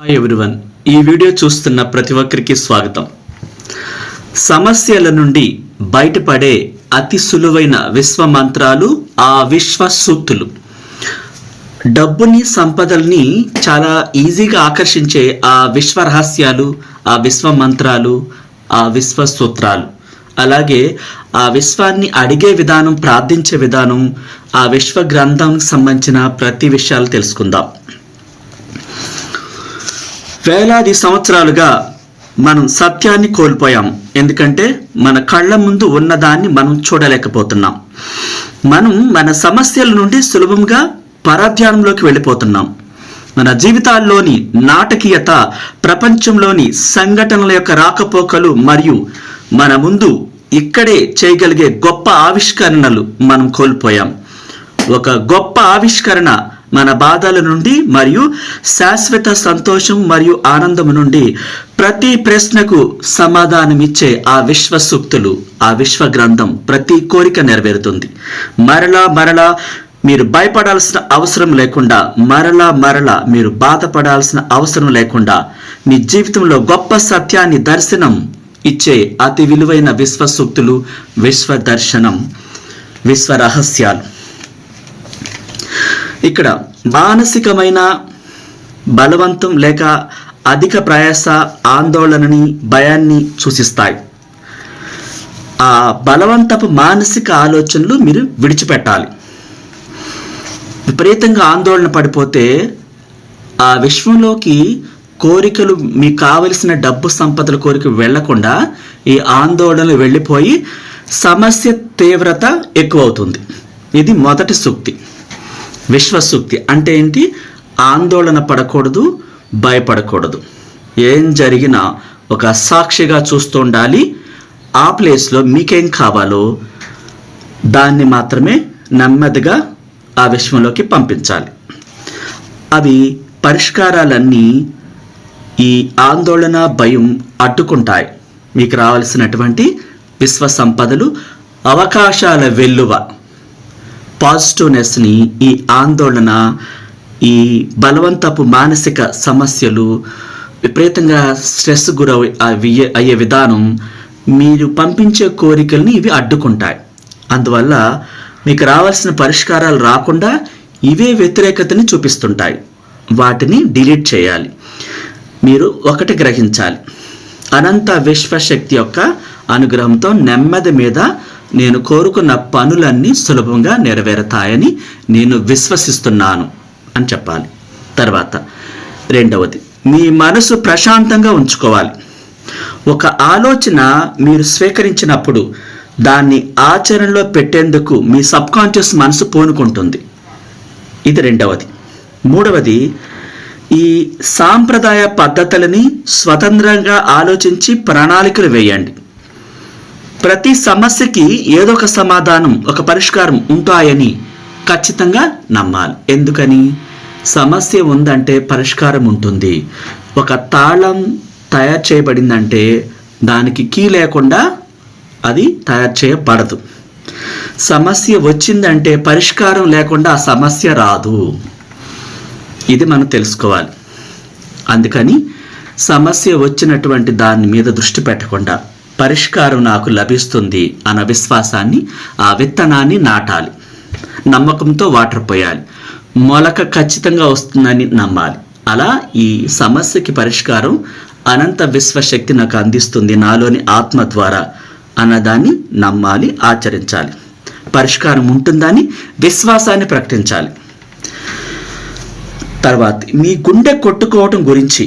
Hi everyone ఈ video చూస్తున్న ప్రతి ఒక్కరికి స్వాగతం. సమస్యల నుండి బయటపడే అతి సులువైన విశ్వ మంత్రాలు ఆ విశ్వ సూక్తులు డబ్బుని సంపదల్ని చాలా ఈజీగా ఆకర్షించే ఆ విశ్వ రహస్యాలు ఆ విశ్వ మంత్రాలు ఆ విశ్వ సూత్రాలు అలాగే ఆ విశ్వాన్ని అడిగే విధానం ప్రార్థించే విధానం ఆ విశ్వ గ్రంథానికి సంబంధించిన ప్రతి విషయాలు తెలుసుకుందాం. వేలాది సంవత్సరాలుగా మనం సత్యాన్ని కోల్పోయాం ఎందుకంటే మన కళ్ళ ముందు ఉన్నదాన్ని మనం చూడలేకపోతున్నాం. మనం మన సమస్యల నుండి సులభంగా పరధ్యానంలోకి వెళ్ళిపోతున్నాం. మన జీవితాల్లోని నాటకీయత ప్రపంచంలోని సంఘటనల యొక్క రాకపోకలు మరియు మన ముందు ఇక్కడే చేయగలిగే గొప్ప ఆవిష్కరణలు మనం కోల్పోయాం. ఒక గొప్ప ఆవిష్కరణ మన బాధల నుండి మరియు శాశ్వత సంతోషం మరియు ఆనందం నుండి ప్రతి ప్రశ్నకు సమాధానమిచ్చే ఆ విశ్వసూక్తులు ఆ విశ్వ గ్రంథం ప్రతి కోరిక నెరవేరుతుంది. మరలా మరలా మీరు భయపడాల్సిన అవసరం లేకుండా మరలా మరలా మీరు బాధపడాల్సిన అవసరం లేకుండా మీ జీవితంలో గొప్ప సత్యాన్ని దర్శనం ఇచ్చే అతి విలువైన విశ్వసూక్తులు విశ్వ దర్శనం విశ్వ రహస్యాలు ఇక్కడ మానసికమైన బలవంతం లేక అధిక ప్రయాస ఆందోళనని భయాన్ని సూచిస్తాయి. ఆ బలవంతపు మానసిక ఆలోచనలు మీరు విడిచిపెట్టాలి. విపరీతంగా ఆందోళన పడిపోతే ఆ విశ్వంలోకి కోరికలు మీకు కావలసిన డబ్బు సంపదల కోరిక వెళ్ళకుండా ఈ ఆందోళనలు వెళ్ళిపోయి సమస్య తీవ్రత ఎక్కువ అవుతుంది ఇది మొదటి సూక్తి. విశ్వసూక్తి అంటే ఏంటి? ఆందోళన పడకూడదు భయపడకూడదు. ఏం జరిగినా ఒక సాక్షిగా చూస్తూ ఉండాలి ఆ ప్లేస్లో మీకేం కావాలో దాన్ని మాత్రమే నెమ్మదిగా ఆ విశ్వంలోకి పంపించాలి. అవి పరిష్కారాలన్నీ ఈ ఆందోళన భయం అడ్డుకుంటాయి. మీకు రావాల్సినటువంటి విశ్వ సంపదలు అవకాశాల వెల్లువ. పాజిటివ్నెస్ని ఈ ఆందోళన ఈ బలవంతపు మానసిక సమస్యలు విపరీతంగా స్ట్రెస్ గురవి అయ్యే అయ్యే విధానం మీరు పంపించే కోరికల్ని ఇవి అడ్డుకుంటాయి. అందువల్ల మీకు రావాల్సిన పరిష్కారాలు రాకుండా ఇవే వ్యతిరేకతని చూపిస్తుంటాయి. వాటిని డిలీట్ చేయాలి. మీరు ఒకటి గ్రహించాలి. అనంత విశ్వశక్తి యొక్క అనుగ్రహంతో నెమ్మది మీద నేను కోరుకున్న పనులన్నీ సులభంగా నెరవేరతాయని నేను విశ్వసిస్తున్నాను అని చెప్పాలి. తర్వాత రెండవది మీ మనసు ప్రశాంతంగా ఉంచుకోవాలి. ఒక ఆలోచన మీరు స్వీకరించినప్పుడు దాన్ని ఆచరణలో పెట్టేందుకు మీ సబ్కాన్షియస్ మనసు పూనుకుంటుంది. ఇది రెండవది. మూడవది ఈ సాంప్రదాయ పద్ధతులని స్వతంత్రంగా ఆలోచించి ప్రణాళికలు వేయండి. ప్రతి సమస్యకి ఏదో ఒక సమాధానం ఒక పరిష్కారం ఉంటాయని ఖచ్చితంగా నమ్మాలి. ఎందుకని? సమస్య ఉందంటే పరిష్కారం ఉంటుంది. ఒక తాళం తయారు చేయబడిందంటే దానికి కీ లేకుండా అది తయారు చేయబడదు. సమస్య వచ్చిందంటే పరిష్కారం లేకుండా ఆ సమస్య రాదు. ఇది మనం తెలుసుకోవాలి. అందుకని సమస్య వచ్చినటువంటి దాని మీద దృష్టి పెట్టకుండా పరిష్కారం నాకు లభిస్తుంది అన్న విశ్వాసాన్ని ఆ విత్తనాన్ని నాటాలి. నమ్మకంతో వాటర్ పోయాలి. మొలక ఖచ్చితంగా వస్తుందని నమ్మాలి. అలా ఈ సమస్యకి పరిష్కారం అనంత విశ్వశక్తి నాకు అందిస్తుంది నాలోని ఆత్మ ద్వారా అన్నదాన్ని నమ్మాలి ఆచరించాలి. పరిష్కారం ఉంటుందని విశ్వాసాన్ని ప్రకటించాలి. తర్వాత మీ గుండె కొట్టుకోవటం గురించి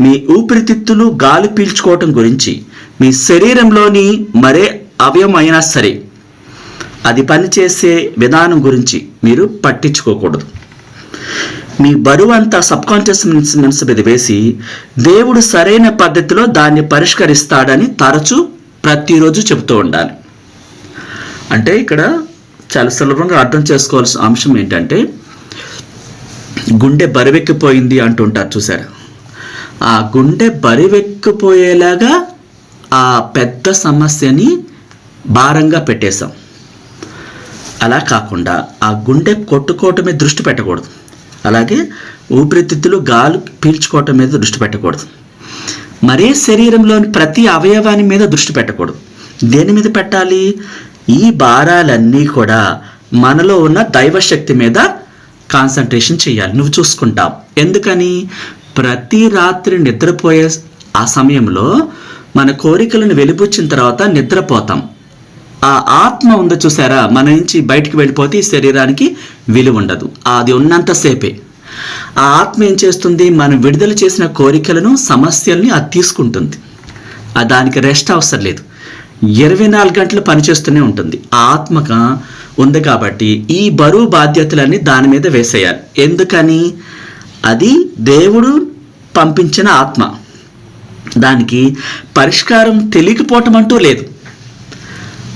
మీ ఊపిరితిత్తులు గాలి పీల్చుకోవటం గురించి మీ శరీరంలోని మరే అవయం అయినా సరే అది పనిచేసే విధానం గురించి మీరు పట్టించుకోకూడదు. మీ బరువు అంతా సబ్కాన్షియస్ మనసు మీద వేసి దేవుడు సరైన పద్ధతిలో దాన్ని పరిష్కరిస్తాడని తరచూ ప్రతిరోజు చెబుతూ ఉండాలి. అంటే ఇక్కడ చాలా సులభంగా అర్థం చేసుకోవాల్సిన అంశం ఏంటంటే గుండె బరువెక్కిపోయింది అంటుంటారు చూసారు ఆ గుండె బరువెక్కిపోయేలాగా ఆ పెద్ద సమస్యని భారంగా పెట్టేశాం. అలా కాకుండా ఆ గుండె కొట్టుకోవటమే దృష్టి పెట్టకూడదు. అలాగే ఊపిరితిత్తులు గాలు పీల్చుకోవటం మీద దృష్టి పెట్టకూడదు. మరే శరీరంలోని ప్రతి అవయవాని మీద దృష్టి పెట్టకూడదు. దేని మీద పెట్టాలి? ఈ భారాలన్నీ కూడా మనలో ఉన్న దైవశక్తి మీద కాన్సన్ట్రేషన్ చేయాలి. నువ్వు చూసుకుంటావు. ఎందుకని? ప్రతి రాత్రి నిద్రపోయే ఆ సమయంలో మన కోరికలను వెలిబుచ్చిన తర్వాత నిద్రపోతాం. ఆ ఆత్మ ఉందో చూసారా? మన నుంచి బయటికి వెళ్ళిపోతే ఈ శరీరానికి విలువ ఉండదు. అది ఉన్నంతసేపే ఆ ఆత్మ ఏం చేస్తుంది? మనం విడుదల చేసిన కోరికలను సమస్యల్ని అది తీసుకుంటుంది. దానికి రెస్ట్ అవసరం లేదు. ఇరవై నాలుగు గంటలు పనిచేస్తూనే ఉంటుంది. ఆ ఆత్మక ఉంది కాబట్టి ఈ బరువు బాధ్యతలన్నీ దాని మీద వేసేయాలి. ఎందుకని? అది దేవుడు పంపించిన ఆత్మ. దానికి పరిష్కారం తెలియకపోవటం అంటూ లేదు.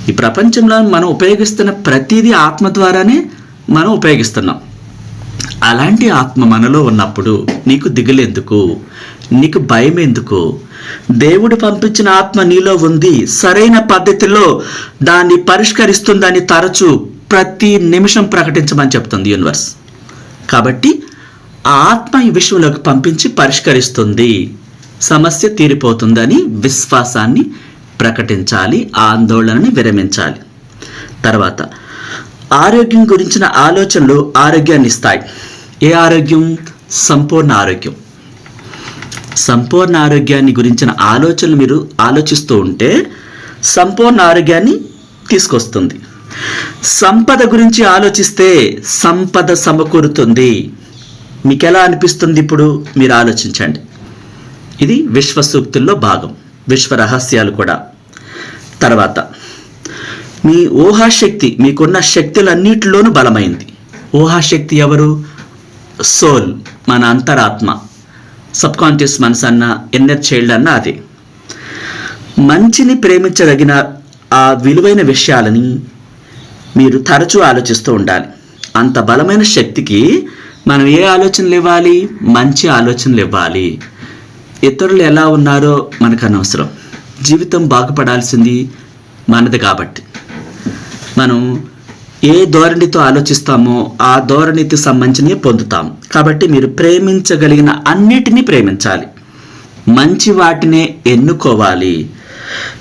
ఈ ప్రపంచంలో మనం ఉపయోగిస్తున్న ప్రతిదీ ఆత్మ ద్వారానే మనం ఉపయోగిస్తున్నాం. అలాంటి ఆత్మ మనలో ఉన్నప్పుడు నీకు దిగులెందుకు నీకు భయం ఎందుకు దేవుడు పంపించిన ఆత్మ నీలో ఉంది. సరైన పద్ధతిలో దాన్ని పరిష్కరిస్తుందని తరచు ప్రతి నిమిషం ప్రకటించమని చెప్తుంది యూనివర్స్. కాబట్టి ఆ ఆత్మ ఈ విషయంలోకి పంపించి పరిష్కరిస్తుంది. సమస్య తీరిపోతుందని విశ్వాసాన్ని ప్రకటించాలి ఆందోళనని విరమించాలి. తర్వాత ఆరోగ్యం గురించిన ఆలోచనలు ఆరోగ్యాన్ని ఇస్తాయి. ఏ ఆరోగ్యం? సంపూర్ణ ఆరోగ్యం. సంపూర్ణ ఆరోగ్యాన్ని గురించిన ఆలోచనలు మీరు ఆలోచిస్తూ ఉంటే సంపూర్ణ ఆరోగ్యాన్ని తీసుకొస్తుంది. సంపద గురించి ఆలోచిస్తే సంపద సమకూరుతుంది. మీకు ఎలా అనిపిస్తుంది ఇప్పుడు? మీరు ఆలోచించండి. ఇది విశ్వసూక్తుల్లో భాగం. విశ్వ రహస్యాలు కూడా. తర్వాత మీ ఊహాశక్తి మీకున్న శక్తులన్నిటిలోనూ బలమైంది. ఊహాశక్తి ఎవరు? సోల్ మన అంతరాత్మ. సబ్ కాన్షియస్ మనసు అన్న ఎన్నర్ చైల్డ్ అన్న అది. మంచిని ప్రేమించదగిన ఆ విలువైన విషయాలని మీరు తరచూ ఆలోచిస్తూ ఉండాలి. అంత బలమైన శక్తికి మనం ఏ ఆలోచనలు ఇవ్వాలి? మంచి ఆలోచనలు ఇవ్వాలి. ఇతరులు ఎలా ఉన్నారో మనకు అనవసరం. జీవితం బాగుపడాల్సింది మనది కాబట్టి. మనం ఏ ధోరణితో ఆలోచిస్తామో ఆ ధోరణికి సంబంధించినవి పొందుతాం. కాబట్టి మీరు ప్రేమించగలిగిన అన్నిటినీ ప్రేమించాలి. మంచి వాటినే ఎన్నుకోవాలి.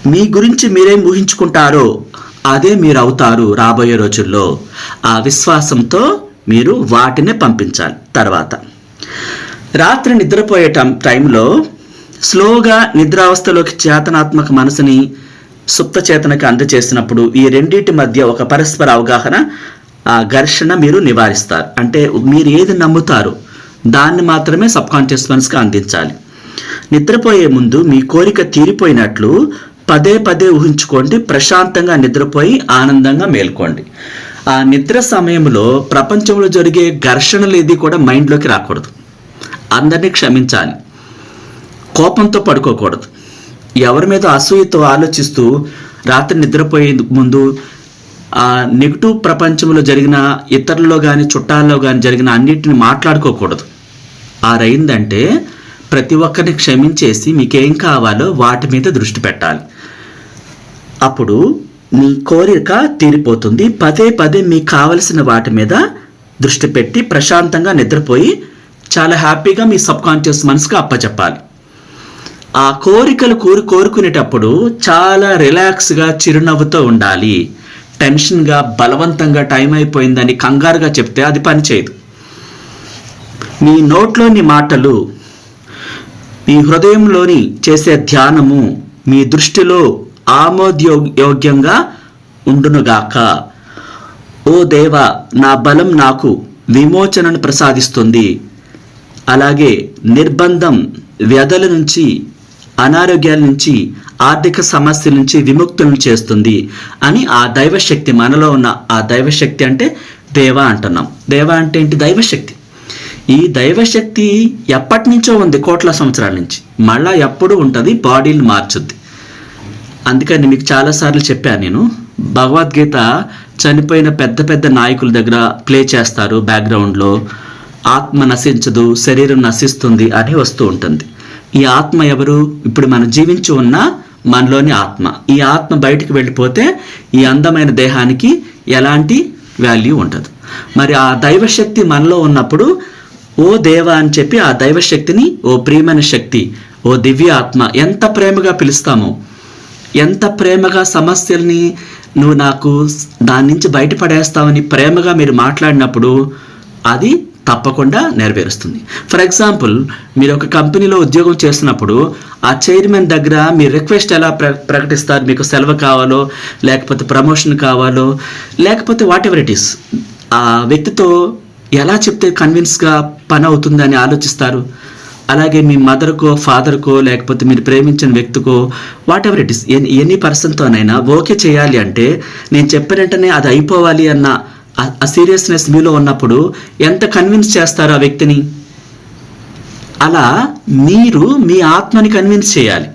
మీ గురించి మీరేం ఊహించుకుంటారో అదే మీరు అవుతారు రాబోయే రోజుల్లో. ఆ విశ్వాసంతో మీరు వాటినే పంపించాలి. తర్వాత రాత్రి నిద్రపోయే టైం- టైంలో స్లోగా నిద్రావస్థలోకి చేతనాత్మక మనసుని సుప్త చేతనకు అందచేసినప్పుడు ఈ రెండింటి మధ్య ఒక పరస్పర అవగాహన ఆ ఘర్షణ మీరు నివారిస్తారు. అంటే మీరు ఏది నమ్ముతారో దాన్ని మాత్రమే సబ్ కాన్షియస్ మనసుకు అందించాలి. నిద్రపోయే ముందు మీ కోరిక తీరిపోయినట్లు పదే పదే ఊహించుకోండి ప్రశాంతంగా నిద్రపోయి ఆనందంగా మేల్కోండి. ఆ నిద్ర సమయంలో ప్రపంచంలో జరిగే ఘర్షణలు ఏది కూడా మైండ్లోకి రాకూడదు. అందరినీ క్షమించాలి. కోపంతో పడుకోకూడదు. ఎవరి మీద అసూయతో ఆలోచిస్తూ రాత్రి నిద్రపోయే ముందు ఆ నెగిటివ్ ప్రపంచంలో జరిగిన ఇతరుల్లో కానీ చుట్టాల్లో కానీ జరిగిన అన్నిటిని మాట్లాడుకోకూడదు. ఆరైందంటే ప్రతి ఒక్కరిని క్షమించేసి మీకేం కావాలో వాటి మీద దృష్టి పెట్టాలి. అప్పుడు మీ కోరిక తీరిపోతుంది. పదే పదే మీకు కావలసిన వాటి మీద దృష్టి పెట్టి ప్రశాంతంగా నిద్రపోయి చాలా హ్యాపీగా మీ సబ్కాన్షియస్ మనసుకు అప్పచెప్పాలి. ఆ కోరికలు కోరు కోరుకునేటప్పుడు చాలా రిలాక్స్గా చిరునవ్వుతో ఉండాలి. టెన్షన్గా బలవంతంగా టైం అయిపోయిందని కంగారుగా చెప్తే అది పనిచేయదు మీ నోట్లోని మాటలు మీ హృదయంలోని చేసే ధ్యానము మీ దృష్టిలో ఆమోదయోగ్యంగా ఉండునుగాక. ఓ దేవ నా బలం నాకు విమోచనను ప్రసాదిస్తుంది. అలాగే నిర్బంధం వ్యధల నుంచి అనారోగ్యాల నుంచి ఆర్థిక సమస్యల నుంచి విముక్తులను చేస్తుంది అని ఆ దైవశక్తి మనలో ఉన్న ఆ దైవశక్తి అంటే దేవ అంటున్నాం. దేవ అంటే ఏంటి? దైవశక్తి. ఈ దైవశక్తి ఎప్పటి నుంచో ఉంది కోట్ల సంవత్సరాల నుంచి. మళ్ళా ఎప్పుడు ఉంటుంది? బాడీని మార్చుద్ది. అందుకని మీకు చాలాసార్లు చెప్పాను నేను. భగవద్గీత చనిపోయిన పెద్ద పెద్ద నాయకుల దగ్గర ప్లే చేస్తారు బ్యాక్గ్రౌండ్లో. ఆత్మ నశించదు శరీరం నశిస్తుంది అని వస్తూ ఉంటుంది. ఈ ఆత్మ ఎవరు? ఇప్పుడు మనం జీవించి ఉన్న మనలోని ఆత్మ. ఈ ఆత్మ బయటికి వెళ్ళిపోతే ఈ అందమైన దేహానికి ఎలాంటి వాల్యూ ఉండదు. మరి ఆ దైవశక్తి మనలో ఉన్నప్పుడు ఓ దేవ అని చెప్పి ఆ దైవశక్తిని ఓ ప్రియమైన శక్తి ఓ దివ్య ఆత్మ ఎంత ప్రేమగా పిలుస్తామో ఎంత ప్రేమగా సమస్యల్ని నువ్వు నాకు దాని నుంచి బయటపడేస్తావని ప్రేమగా మీరు మాట్లాడినప్పుడు అది తప్పకుండా నెరవేరుస్తుంది. ఫర్ ఎగ్జాంపుల్ మీరు ఒక కంపెనీలో ఉద్యోగం చేస్తున్నప్పుడు ఆ చైర్మన్ దగ్గర మీ రిక్వెస్ట్ ఎలా ప్ర ప్రకటిస్తారు? మీకు సెలవు కావాలో లేకపోతే ప్రమోషన్ కావాలో లేకపోతే వాట్ ఎవర్ ఇట్ ఈస్ ఆ వ్యక్తితో ఎలా చెప్తే కన్విన్స్గా పని అవుతుందని ఆలోచిస్తారు? అలాగే మీ మదర్కో ఫాదర్కో లేకపోతే మీరు ప్రేమించిన వ్యక్తికో whatever it is any పర్సన్తోనైనా ఓకే చేయాలి అంటే నేను చెప్పిన వెంటనే అది అయిపోవాలి అన్న ఆ- సీరియస్నెస్ మీలో ఉన్నప్పుడు ఎంత కన్విన్స్ చేస్తారు ఆ వ్యక్తిని? అలా మీరు మీ ఆత్మని కన్విన్స్ చేయాలి.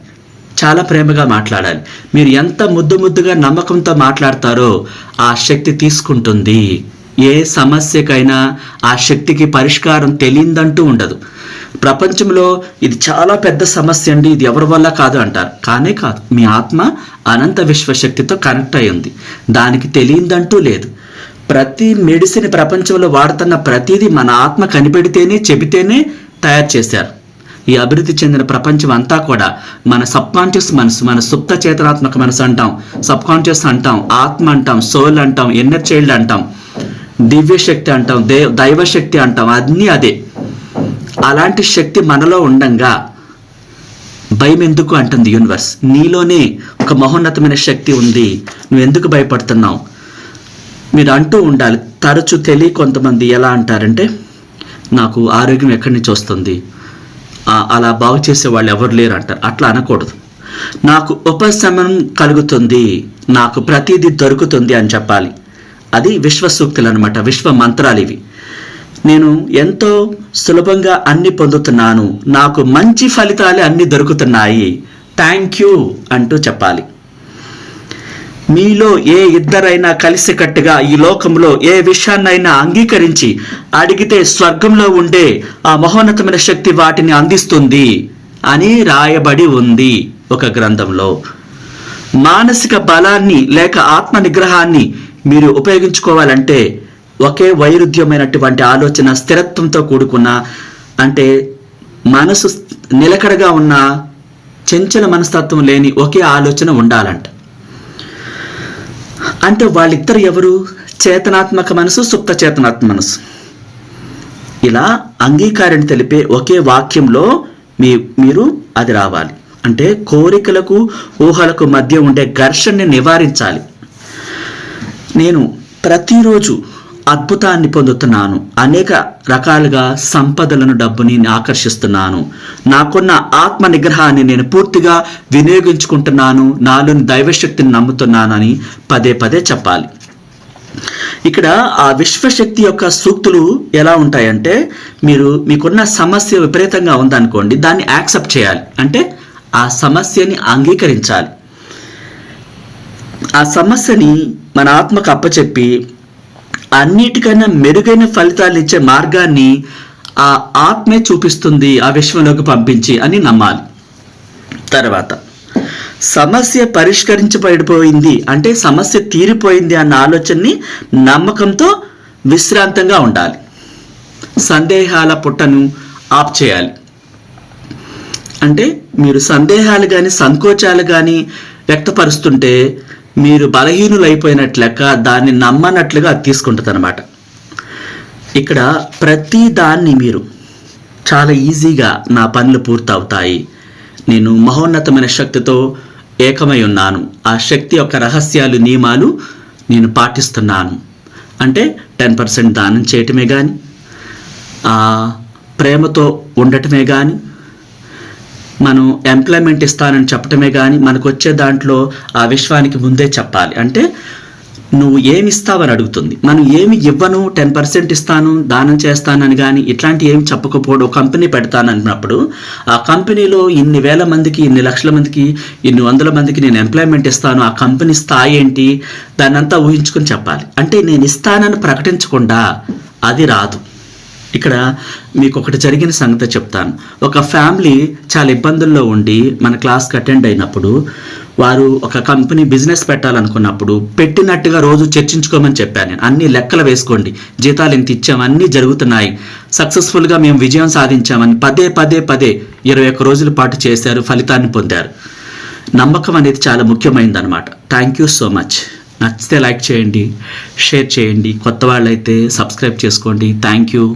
చాలా ప్రేమగా మాట్లాడాలి. మీరు ఎంత ముద్దు ముద్దుగా నమ్మకంతో మాట్లాడతారో ఆ శక్తి తీసుకుంటుంది. ఏ సమస్యకైనా ఆ శక్తికి పరిష్కారం తెలియదంటూ ఉండదు. ప్రపంచంలో ఇది చాలా పెద్ద సమస్య అండి. ఇది ఎవరి వల్ల కాదు అంటారు. కానే కాదు. మీ ఆత్మ అనంత విశ్వశక్తితో కనెక్ట్ అయి ఉంది దానికి తెలియదంటూ లేదు. ప్రతి మెడిసిన్ ప్రపంచంలో వాడుతున్న ప్రతిదీ మన ఆత్మ కనిపెడితేనే చెబితేనే తయారు చేశారు. ఈ అభివృద్ధి చెందిన ప్రపంచం అంతా కూడా మన సబ్ కాన్షియస్ మనసు మన సుప్త చేతనాత్మక మనసు అంటాం సబ్ కాన్షియస్ అంటాం ఆత్మ అంటాం సోల్ అంటాం ఎన్నర్ చైల్డ్ అంటాం దివ్య శక్తి అంటాం దే దైవశక్తి అంటాం అన్నీ అదే. అలాంటి శక్తి మనలో ఉండంగా భయం ఎందుకు అంటుంది యూనివర్స్? నీలోనే ఒక మహోన్నతమైన శక్తి ఉంది. నువ్వు ఎందుకు భయపడుతున్నావు? మీరు అంటూ ఉండాలి. తరచు తెలియ కొంతమంది ఎలా అంటారంటే నాకు ఆరోగ్యం ఎక్కడి నుంచి వస్తుంది? అలా బాగు చేసే వాళ్ళు ఎవరు లేరు అంటారు. అట్లా అనకూడదు. నాకు ఉపశమనం కలుగుతుంది. నాకు ప్రతిదీ దొరుకుతుంది అని చెప్పాలి. అది విశ్వసూక్తులు అనమాట విశ్వ మంత్రాలు ఇవి. నేను ఎంతో సులభంగా అన్ని పొందుతున్నాను. నాకు మంచి ఫలితాలే అన్ని దొరుకుతున్నాయి. థ్యాంక్ యూ అంటూ చెప్పాలి. మీలో ఏ ఇద్దరైనా కలిసికట్టుగా ఈ లోకంలో ఏ విషయాన్నైనా అంగీకరించి అడిగితే స్వర్గంలో ఉండే ఆ మహోన్నతమైన శక్తి వాటిని అందిస్తుంది అని రాయబడి ఉంది ఒక గ్రంథంలో. మానసిక బలాన్ని లేక ఆత్మ నిగ్రహాన్ని మీరు ఉపయోగించుకోవాలంటే ఒకే వైరుధ్యమైనటువంటి ఆలోచన స్థిరత్వంతో కూడుకున్న అంటే మనసు నిలకడగా ఉన్న చెంచల మనస్తత్వం లేని ఒకే ఆలోచన ఉండాలంట. అంటే వాళ్ళిద్దరు ఎవరు? చేతనాత్మక మనసు సుప్త చేతనాత్మ మనసు. ఇలా అంగీకారం తెలిపే ఒకే వాక్యంలో మీ మీరు అది రావాలి. అంటే కోరికలకు ఊహలకు మధ్య ఉండే ఘర్షణని నివారించాలి. నేను ప్రతిరోజు అద్భుతాన్ని పొందుతున్నాను. అనేక రకాలుగా సంపదలను డబ్బుని ఆకర్షిస్తున్నాను. నాకున్న ఆత్మ నిగ్రహాన్ని నేను పూర్తిగా వినియోగించుకుంటున్నాను. నాలోని దైవశక్తిని నమ్ముతున్నానని పదే పదే చెప్పాలి. ఇక్కడ ఆ విశ్వశక్తి యొక్క సూక్తులు ఎలా ఉంటాయంటే మీరు మీకున్న సమస్య విపరీతంగా ఉందనుకోండి దాన్ని యాక్సెప్ట్ చేయాలి. అంటే ఆ సమస్యని అంగీకరించాలి. ఆ సమస్యని మన ఆత్మకు అప్పచెప్పి అన్నిటికన్నా మెరుగైన ఫలితాలు ఇచ్చే మార్గాన్ని ఆ ఆత్మే చూపిస్తుంది ఆ విశ్వంలోకి పంపించి అని నమ్మాలి. తర్వాత సమస్య పరిష్కరించబడిపోయింది అంటే సమస్య తీరిపోయింది అన్న ఆలోచనని నమ్మకంతో విశ్రాంతంగా ఉండాలి. సందేహాల పుట్టను ఆప్ చేయాలి. అంటే మీరు సందేహాలు కానీ సంకోచాలు కానీ వ్యక్తపరుస్తుంటే మీరు బలహీనులు లెక్క దాన్ని నమ్మనట్లుగా అది తీసుకుంటుంది అనమాట ఇక్కడ ప్రతి దాన్ని మీరు చాలా ఈజీగా నా పనులు పూర్తవుతాయి. నేను మహోన్నతమైన శక్తితో ఏకమై ఉన్నాను. ఆ శక్తి యొక్క రహస్యాలు నియమాలు నేను పాటిస్తున్నాను. అంటే టెన్ పర్సెంట్ దానం చేయటమే కానీ ప్రేమతో ఉండటమే కానీ మనం ఎంప్లాయ్మెంట్ ఇస్తానని చెప్పటమే కానీ మనకు వచ్చే దాంట్లో ఆ విశ్వానికి ముందే చెప్పాలి. అంటే నువ్వు ఏమి ఇస్తావని అడుగుతుంది. మనం ఏమి ఇవ్వను టెన్ పర్సెంట్ ఇస్తాను దానం చేస్తానని కానీ ఇట్లాంటి ఏమి చెప్పకపోవడం కంపెనీ కంపెనీ పెడతానన్నప్పుడు ఆ కంపెనీలో ఇన్ని వేల మందికి ఇన్ని లక్షల మందికి ఇన్ని వందల మందికి నేను ఎంప్లాయ్మెంట్ ఇస్తాను ఆ కంపెనీ స్థాయి ఏంటి దాన్నంతా ఊహించుకొని చెప్పాలి. అంటే నేను ఇస్తానని ప్రకటించకుండా అది రాదు. ఇక్కడ మీకు ఒకటి జరిగిన సంగతి చెప్తాను. ఒక ఫ్యామిలీ చాలా ఇబ్బందుల్లో ఉండి మన క్లాస్కి అటెండ్ అయినప్పుడు వారు ఒక కంపెనీ బిజినెస్ పెట్టాలనుకున్నప్పుడు పెట్టినట్టుగా రోజు చర్చించుకోమని చెప్పాను నేను. అన్ని లెక్కలు వేసుకోండి. జీతాలు ఎంత ఇచ్చాం అన్నీ జరుగుతున్నాయి. సక్సెస్ఫుల్గా మేము విజయం సాధించామని పదే పదే పదే ఇరవై ఒక్క రోజుల పాటు చేశారు ఫలితాన్ని పొందారు. నమ్మకం అనేది చాలా ముఖ్యమైనది అనమాట థ్యాంక్ యూ సో మచ్ నచ్చితే లైక్ చేయండి షేర్ చేయండి. కొత్త వాళ్ళైతే సబ్స్క్రైబ్ చేసుకోండి. Thank you